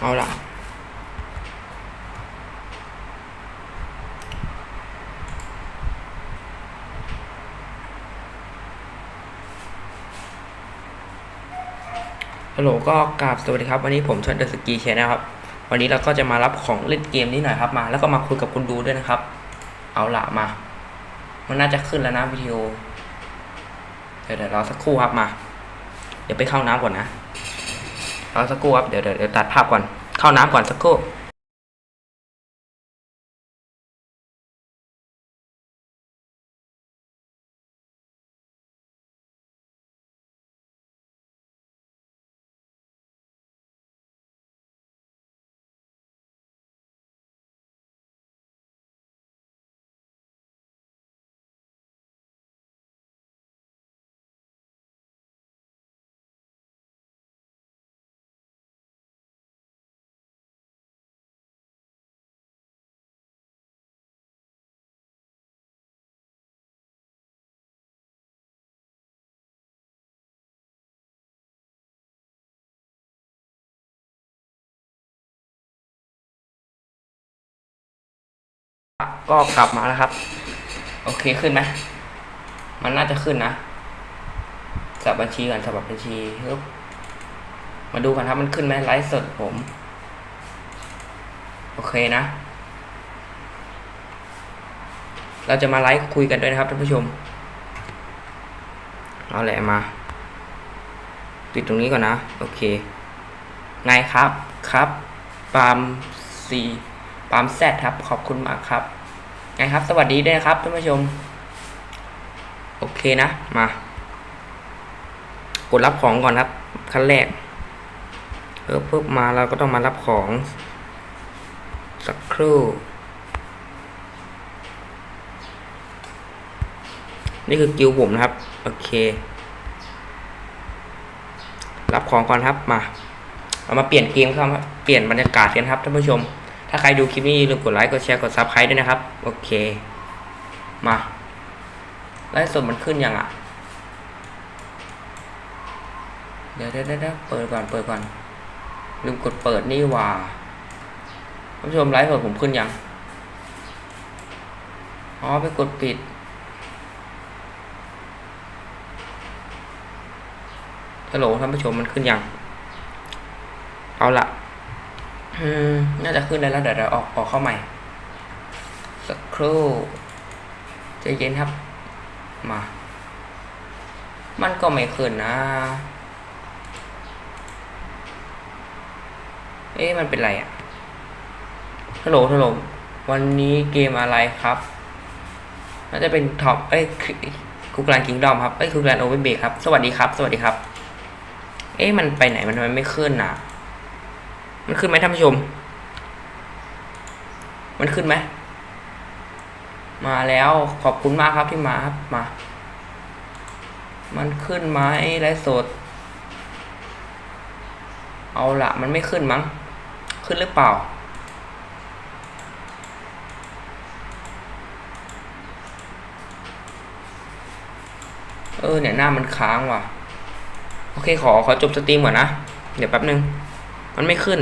เอาล่ะ ฮัลโหลก็กราบสวัสดีครับ วันนี้ผมชดเดอะสกีแชนนะครับ วันนี้เราก็จะมารับของเล่นเกมนี้หน่อยครับมา แล้วก็มาคุยกับคุณดูด้วยนะครับ เอาล่ะมา มันน่าจะขึ้นแล้วนะวิดีโอ เดี๋ยวเดี๋ยวรอสักครู่ครับมา เดี๋ยวไปเข้าน้ำก่อนนะ รอสักครู่ครับเดี๋ยวเดี๋ยวเดี๋ยวตัดภาพก่อนเข้าน้ำก่อนสักครู่ ก็กลับมาแล้วครับ โอเคขึ้นไหมมันน่าจะขึ้นนะสับบัญชีก่อนสับบัญชีปึ๊บมาดูกันครับมันขึ้นไหมไลฟ์สดผม โอเคนะ เราจะมาไลฟ์คุยกันด้วยนะครับท่านผู้ชมเอาแหละมาติดตรงนี้ก่อนนะ โอเคไงครับครับปามซี ปามแซดครับ ขอบคุณมากครับไงครับ สวัสดีด้วยนะครับท่านผู้ชม โอเคนะ มา กดรับของก่อนครับขั้นแรกเออปุ๊บมาเราก็ต้องมารับของ สักครู่ นี่คือกิวผมนะครับ โอเค รับของก่อนครับมา เรามาเปลี่ยนเกมครับ เปลี่ยนบรรยากาศกันครับท่านผู้ชม ถ้าใครดูคลิปนี้อย่าลืมกดไลค์ กดแชร์ กดซับสไครต์ด้วยนะครับ โอเค มา ไลฟ์สดมันขึ้นยังอะ เดี๋ยวเดี๋ยวเดี๋ยวเปิดก่อน เปิดก่อน ลืมกดเปิดนี่หว่าท่านผู้ชมไลฟ์สดผมขึ้นยัง อ๋อ ไปกดปิด ฮัลโหลท่านผู้ชมมันขึ้นยัง เอาละ อืม น่าจะขึ้นได้แล้วเดี๋ยวเดี๋ยวออกออกเข้าใหม่ สักครู่ใจเย็นครับ มา มันก็ไม่ขึ้นนะ เอ๊ะมันเป็นไรอะฮัลโหลฮัลโหลวันนี้เกมอะไรครับน่าจะเป็นท็อปเอ้ยคุกแลนคิงดอมครับเอ้ยคุกแลนโอเวอร์เบรครับ สวัสดีครับ สวัสดีครับ เอ๊ะมันไปไหนมันทำไมไม่ขึ้นอะ มันขึ้นไหมท่านผู้ชม มันขึ้นไหม มาแล้วขอบคุณมากครับที่มาครับมา มันขึ้นไหมไลฟ์สด เอาละมันไม่ขึ้นมั้ง ขึ้นหรือเปล่าเออเนี่ยหน้ามันค้างว่ะ โอเคขอขอจบสตรีมก่อนนะ เดี๋ยวแป๊บนึง มันไม่ขึ้น